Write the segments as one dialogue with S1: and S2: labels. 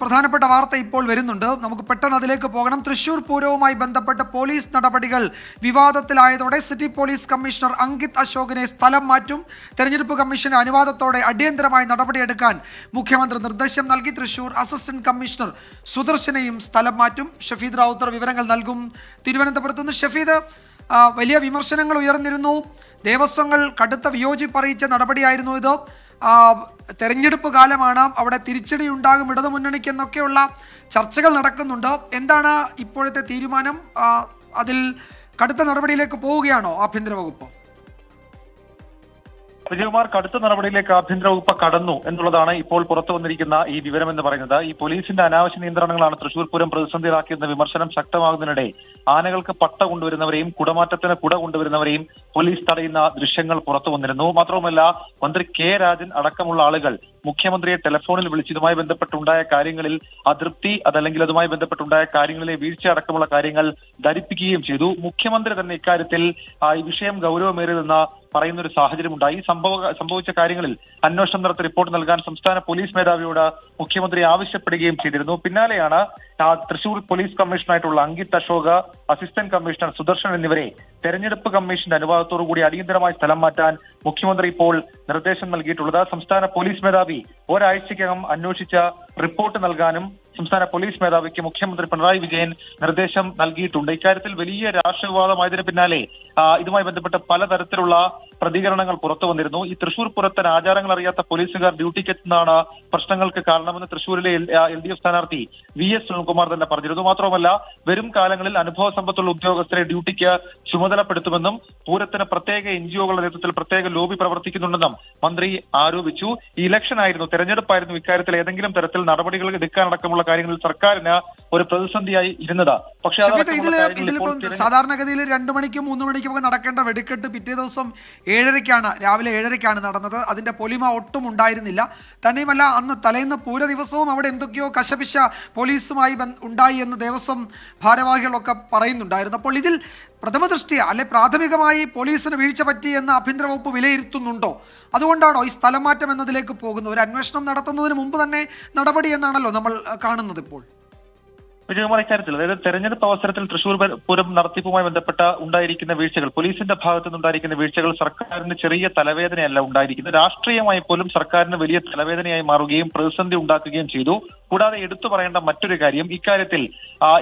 S1: പ്രധാനപ്പെട്ട വാർത്ത ഇപ്പോൾ വരുന്നുണ്ട്. നമുക്ക് പെട്ടെന്ന് അതിലേക്ക് പോകണം. തൃശൂർ പൂരവുമായി ബന്ധപ്പെട്ട പോലീസ് നടപടികൾ വിവാദത്തിലായതോടെ സിറ്റി പോലീസ് കമ്മീഷണർ അങ്കിത് അശോകിനെ സ്ഥലം മാറ്റും. തെരഞ്ഞെടുപ്പ് കമ്മീഷന്റെ അനുവാദത്തോടെ അടിയന്തരമായി നടപടിയെടുക്കാൻ മുഖ്യമന്ത്രി നിർദ്ദേശം നൽകി. തൃശൂർ അസിസ്റ്റന്റ് കമ്മീഷണർ സുദർശനെയും സ്ഥലം മാറ്റും. ഷഫീദ് റാവുത്തർ വിവരങ്ങൾ നൽകും. തിരുവനന്തപുരത്ത് നിന്ന് ഷഫീദ് വലിയ വിമർശനങ്ങൾ ഉയർന്നിരുന്നു. ദേവസ്വങ്ങൾ കടുത്ത വിയോജിപ്പ് അറിയിച്ച നടപടിയായിരുന്നു ഇത്. തെരഞ്ഞെടുപ്പ് കാലമാണ് അവിടെ തിരിച്ചടി ഉണ്ടാകും ഇടതുമുന്നണിക്ക് എന്നൊക്കെയുള്ള ചർച്ചകൾ നടക്കുന്നുണ്ട്. എന്താണ് ഇപ്പോഴത്തെ തീരുമാനം? അതിൽ കടുത്ത നടപടിയിലേക്ക് പോവുകയാണോ ആഭ്യന്തര വകുപ്പ്?
S2: വിജയകുമാർ കടുത്ത നടപടിയിലേക്ക് ആഭ്യന്തര വകുപ്പ് കടന്നു എന്നുള്ളതാണ് ഇപ്പോൾ പുറത്തു വന്നിരിക്കുന്ന ഈ വിവരം എന്ന് പറയുന്നത്. ഈ പോലീസിന്റെ അനാവശ്യ നിയന്ത്രണങ്ങളാണ് തൃശൂർ പൂരം പ്രതിസന്ധിയിലാക്കിയെന്ന വിമർശനം ശക്തമാകുന്നതിനിടെ ആനകൾക്ക് പട്ട കൊണ്ടുവരുന്നവരെയും കുടമാറ്റത്തിന് കുട കൊണ്ടുവരുന്നവരെയും പോലീസ് തടയുന്ന ദൃശ്യങ്ങൾ പുറത്തു വന്നിരുന്നു. മാത്രവുമല്ല മന്ത്രി കെ രാജൻ അടക്കമുള്ള ആളുകൾ മുഖ്യമന്ത്രിയെ ടെലിഫോണിൽ വിളിച്ചതുമായി ബന്ധപ്പെട്ടുണ്ടായ കാര്യങ്ങളിൽ അതൃപ്തി അതല്ലെങ്കിൽ അതുമായി ബന്ധപ്പെട്ടുണ്ടായ കാര്യങ്ങളിലെ വീഴ്ച അടക്കമുള്ള കാര്യങ്ങൾ ധരിപ്പിക്കുകയും ചെയ്തു. മുഖ്യമന്ത്രി തന്നെ ഇക്കാര്യത്തിൽ ഈ വിഷയം ഗൗരവമേറിയതെന്ന് പറയുന്ന ഒരു സാഹചര്യം ഉണ്ടായി സംഭവ സംഭവിച്ച കാര്യങ്ങളിൽ അന്വേഷണം നടത്തി റിപ്പോർട്ട് നൽകാൻ സംസ്ഥാന പോലീസ് മേധാവിയോട് മുഖ്യമന്ത്രി ആവശ്യപ്പെടുകയും ചെയ്തിരുന്നു. പിന്നാലെയാണ് തൃശൂർ പോലീസ് കമ്മീഷണറായിട്ടുള്ള അങ്കിത് അശോക് അസിസ്റ്റന്റ് കമ്മീഷണർ സുദർശൻ എന്നിവരെ തെരഞ്ഞെടുപ്പ് കമ്മീഷന്റെ അനുവാദത്തോടു കൂടി അടിയന്തരമായി സ്ഥലം മാറ്റാൻ മുഖ്യമന്ത്രി ഇപ്പോൾ നിർദ്ദേശം നൽകിയിട്ടുള്ളത്. സംസ്ഥാന പോലീസ് മേധാവി ഒരാഴ്ചയ്ക്കകം അന്വേഷിച്ച റിപ്പോർട്ട് നൽകാനും സംസ്ഥാന പോലീസ് മേധാവിക്ക് മുഖ്യമന്ത്രി പിണറായി വിജയൻ നിർദ്ദേശം നൽകിയിട്ടുണ്ട്. ഇക്കാര്യത്തിൽ വലിയ രാഷ്ട്രീയ വിവാദമായതിന് പിന്നാലെ ഇതുമായി ബന്ധപ്പെട്ട് പലതരത്തിലുള്ള പ്രതികരണങ്ങൾ പുറത്തു വന്നിരുന്നു. ഈ തൃശൂർ പുരത്തിന് ആചാരങ്ങൾ അറിയാത്ത പോലീസുകാർ ഡ്യൂട്ടിക്ക് എത്തുന്നതാണ് പ്രശ്നങ്ങൾക്ക് കാരണമെന്ന് തൃശൂരിലെ എൽ ഡി എഫ് സ്ഥാനാർത്ഥി വി എസ് സുനിൽകുമാർ തന്നെ പറഞ്ഞിരുന്നു. മാത്രമല്ല വരും കാലങ്ങളിൽ അനുഭവ സമ്പത്തുള്ള ഉദ്യോഗസ്ഥരെ ഡ്യൂട്ടിക്ക് ചുമതലപ്പെടുത്തുമെന്നും പൂരത്തിന് പ്രത്യേക എൻ ജി ഒകളുടെ നേതൃത്വത്തിൽ പ്രത്യേക ലോബി പ്രവർത്തിക്കുന്നുണ്ടെന്നും മന്ത്രി ആരോപിച്ചു. ഈ ഇലക്ഷൻ ആയിരുന്നു തെരഞ്ഞെടുപ്പായിരുന്നു ഇക്കാര്യത്തിൽ ഏതെങ്കിലും തരത്തിൽ നടപടികൾ എടുക്കാനടക്കമുള്ള കാര്യങ്ങളിൽ സർക്കാരിന് ഒരു പ്രതിസന്ധിയായി ഇരുന്നത്. പക്ഷേ
S1: ഇതിലിപ്പോ സാധാരണഗതിയിൽ രണ്ടു മണിക്കും മൂന്ന് മണിക്കും ഒക്കെ നടക്കേണ്ട വെടിക്കെട്ട് പിറ്റേ ദിവസം ഏഴരയ്ക്കാണ് രാവിലെ ഏഴരയ്ക്കാണ് നടന്നത്. അതിന്റെ പൊലിമ ഒട്ടും ഉണ്ടായിരുന്നില്ല. തന്നെയുമല്ല അന്ന് തലേന്ന് പൂര ദിവസവും അവിടെ എന്തൊക്കെയോ കശപിശ പോലീസുമായി ഉണ്ടായി എന്ന് ദേവസ്വം ഭാരവാഹികളൊക്കെ പറയുന്നുണ്ടായിരുന്നു. അപ്പോൾ ഇതിൽ പ്രഥമ ദൃഷ്ടിയ അല്ലെ പ്രാഥമികമായി പോലീസിന് വീഴ്ച പറ്റി എന്ന് ആഭ്യന്തര വകുപ്പ് വിലയിരുത്തുന്നുണ്ടോ? അതുകൊണ്ടാണോ ഈ സ്ഥലം മാറ്റം എന്നതിലേക്ക് പോകുന്നത്? ഒരു അന്വേഷണം നടത്തുന്നതിന് മുമ്പ് തന്നെ നടപടി എന്നാണല്ലോ നമ്മൾ കാണുന്നത് ഇപ്പോൾ.
S2: വിജയകുമാർ ഇക്കാര്യത്തിൽ അതായത് തെരഞ്ഞെടുപ്പ് അവസരത്തിൽ തൃശൂർ പൂരം നടത്തിപ്പുമായി ബന്ധപ്പെട്ട ഉണ്ടായിരിക്കുന്ന വീഴ്ചകൾ പോലീസിന്റെ ഭാഗത്തു നിന്നുണ്ടായിരിക്കുന്ന വീഴ്ചകൾ സർക്കാരിന് ചെറിയ തലവേദനയല്ല ഉണ്ടായിരിക്കുന്നത്. രാഷ്ട്രീയമായി പോലും സർക്കാരിന് വലിയ തലവേദനയായി മാറുകയും പ്രതിസന്ധി ഉണ്ടാക്കുകയും ചെയ്തു. കൂടാതെ എടുത്തു പറയേണ്ട മറ്റൊരു കാര്യം ഇക്കാര്യത്തിൽ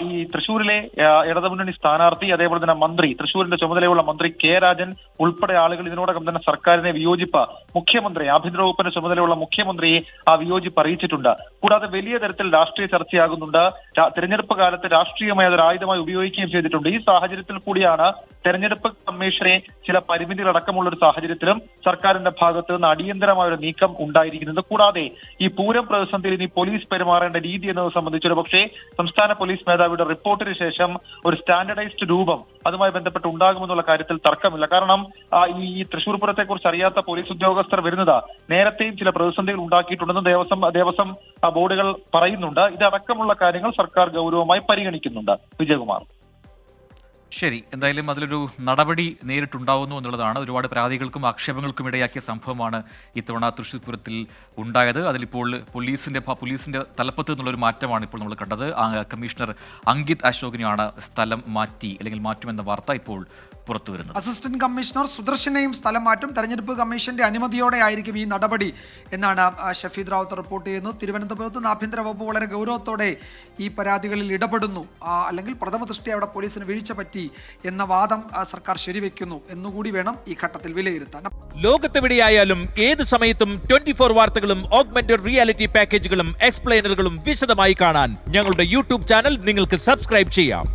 S2: ഈ തൃശൂരിലെ ഇടതുമുന്നണി സ്ഥാനാർത്ഥി അതേപോലെ തന്നെ മന്ത്രി തൃശൂരിന്റെ ചുമതലയുള്ള മന്ത്രി കെ രാജൻ ഉൾപ്പെടെ ആളുകൾ ഇതിനോടകം തന്നെ സർക്കാരിനെ വിയോജിപ്പ് മുഖ്യമന്ത്രി ആഭ്യന്തര വകുപ്പിന്റെ ചുമതലയുള്ള മുഖ്യമന്ത്രിയെ ആ വിയോജിപ്പ് അറിയിച്ചിട്ടുണ്ട്. കൂടാതെ വലിയ തരത്തിൽ രാഷ്ട്രീയ ചർച്ചയാകുന്നുണ്ട്. രാ- തെരഞ്ഞെടുപ്പ് കാലത്ത് രാഷ്ട്രീയമായി അതൊരു ആയുധമായി ഉപയോഗിക്കുകയും ചെയ്തിട്ടുണ്ട്. ഈ സാഹചര്യത്തിൽ കൂടിയാണ് തെരഞ്ഞെടുപ്പ് കമ്മീഷനെ ചില പരിമിതികൾ അടക്കമുള്ള ഒരു സാഹചര്യത്തിലും സർക്കാരിന്റെ ഭാഗത്ത് നിന്ന് അടിയന്തരമായ ഒരു നീക്കം ഉണ്ടായിരിക്കുന്നത്. കൂടാതെ ഈ പൂരം പ്രതിസന്ധിയിൽ ഇനി പോലീസ് പെരുമാറേണ്ട രീതി എന്നത് സംബന്ധിച്ച് ഒരു പക്ഷേ സംസ്ഥാന പോലീസ് മേധാവിയുടെ റിപ്പോർട്ടിന് ശേഷം ഒരു സ്റ്റാൻഡർഡൈസ്ഡ് രൂപം അതുമായി ബന്ധപ്പെട്ട് ഉണ്ടാകുമെന്നുള്ള കാര്യത്തിൽ തർക്കമില്ല. കാരണം ഈ തൃശൂർ പൂരത്തെ കുറിച്ച് അറിയാത്ത പോലീസ് ഉദ്യോഗസ്ഥർ വരുന്നത് നേരത്തെയും ചില പ്രതിസന്ധികൾ ഉണ്ടാക്കിയിട്ടുണ്ടെന്ന് ദേവസ്വം ദേവസ്വം ബോർഡുകൾ പറയുന്നുണ്ട്. ഇതടക്കമുള്ള കാര്യങ്ങൾ സർക്കാർ ഗൗരവമായി പരിഗണിക്കുന്നുണ്ട് വിജയകുമാർ.
S3: ശരി എന്തായാലും അതിലൊരു നടപടി നേരിട്ടുണ്ടാവുന്നു എന്നുള്ളതാണ്. ഒരുപാട് പരാതികൾക്കും ആക്ഷേപങ്ങൾക്കും ഇടയാക്കിയ സംഭവമാണ് ഇത്തവണ തൃശ്ശൂർ പൂരത്തിൽ ഉണ്ടായത്. അതിലിപ്പോൾ പോലീസിന്റെ പോലീസിന്റെ തലപ്പത്ത് നിന്നുള്ളൊരു മാറ്റമാണ് ഇപ്പോൾ നമ്മൾ കണ്ടത്. കമ്മീഷണർ അങ്കിത് അശോകിനെയാണ് സ്ഥലം മാറ്റി അല്ലെങ്കിൽ മാറ്റുമെന്ന വാർത്ത ഇപ്പോൾ പുറത്തു വരുന്നത്.
S1: അസിസ്റ്റന്റ് കമ്മീഷണർ സുദർശനെയും സ്ഥലം മാറ്റും. തെരഞ്ഞെടുപ്പ് കമ്മീഷന്റെ അനുമതിയോടെ ആയിരിക്കും ഈ നടപടി എന്നാണ് ഷഫീദ് റാവത്ത് റിപ്പോർട്ട് ചെയ്യുന്നത് തിരുവനന്തപുരത്ത് നിന്ന് ആഭ്യന്തര വകുപ്പ് വളരെ ഗൗരവത്തോടെ ഈ പരാതികളിൽ ഇടപെടുന്നു. അല്ലെങ്കിൽ പ്രഥമ ദൃഷ്ടി അവിടെ പോലീസിന് വീഴ്ച പറ്റി എന്ന വാദം സർക്കാർ ശരിവെക്കുന്നു എന്നുകൂടി വേണം ഈ ഘട്ടത്തിൽ വിലയിരുത്താൻ.
S4: ലോകത്തെവിടെയായാലും ഏത് സമയത്തും ട്വന്റി ഫോർ വാർത്തകളും ഓഗ്മെന്റഡ് റിയാലിറ്റി പാക്കേജുകളും എക്സ്പ്ലെയിനറുകളും വിശദമായി കാണാൻ ഞങ്ങളുടെ യൂട്യൂബ് ചാനൽ നിങ്ങൾക്ക് സബ്സ്ക്രൈബ് ചെയ്യാം.